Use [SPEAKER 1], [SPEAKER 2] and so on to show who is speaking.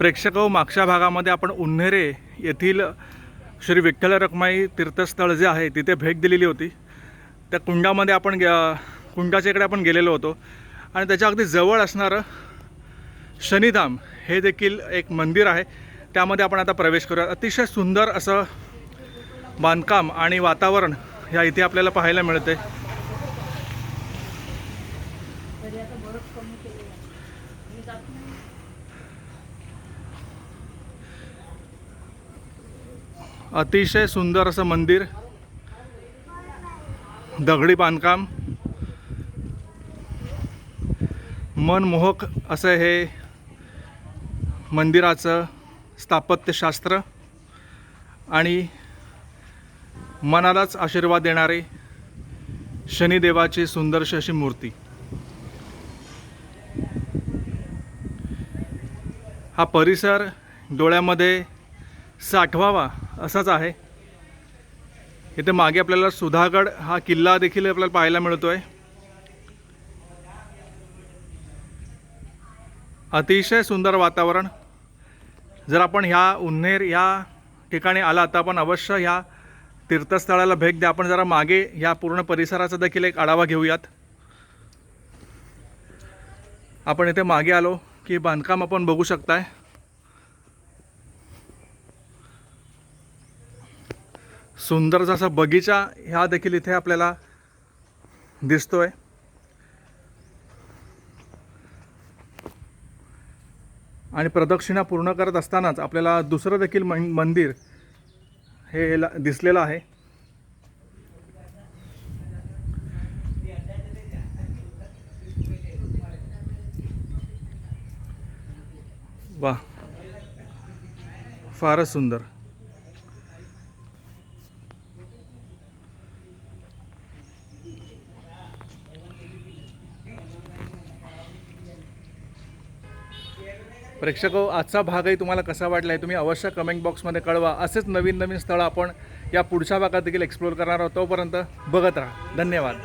[SPEAKER 1] प्रेक्षक हो, मागच्या भागामध्ये आपण उन्हेरे येथील श्री विठ्ठल रखमाई तीर्थस्थळ जे आहे तिथे भेट दिलेली होती. त्या कुंडामध्ये आपण गे कुंडाच्या इकडे आपण गेलेलो होतो. आणि त्याच्या अगदी जवळ असणारं शनिधाम हे देखील एक मंदिर आहे. त्यामध्ये आपण आता प्रवेश करूया. अतिशय सुंदर असं बांधकाम आणि वातावरण या इथे आपल्याला पाहायला मिळते अतिशय सुंदर असं मंदिर. दगडी बांधकाम. मनमोहक असं हे मंदिराचं स्थापत्यशास्त्र आणि मनालाच आशीर्वाद देणारे शनिदेवाची सुंदरशी अशी मूर्ती. हा परिसर डोळ्यामध्ये साठवावा. असाच आहे. इथे मागे आपल्याला सुधागड हा किल्ला देखील आपल्याला पाहायला मिळतो आहे अतिशय सुंदर वातावरण. जर आपण ह्या उन्हेर ह्या ठिकाणी आला तर आपण अवश्य ह्या तीर्थस्थळाला भेट द्या. आपण जरा मागे ह्या पूर्ण परिसराचा देखील एक आढावा घेऊयात. आपण इथे मागे आलो की बांधकाम आपण बघू शकताय. सुंदर जसा बगीचा ह्या देखील इथे आपल्याला दिसतोय. आणि प्रदक्षिणा पूर्ण करत असतानाच आपल्याला दुसरं देखील मंदिर हे ला- दिसलेलं आहे. वा फारच सुंदर. प्रेक्षक आजचा भागही तुम्हाला कसा वाटला आहे तुम्ही अवश्य कमेंट बॉक्समध्ये कळवा. असेच नवीन नवीन स्थळं आपण या पुढच्या भागात देखील एक्सप्लोर करणार आहोत. तोपर्यंत बघत राहा. धन्यवाद.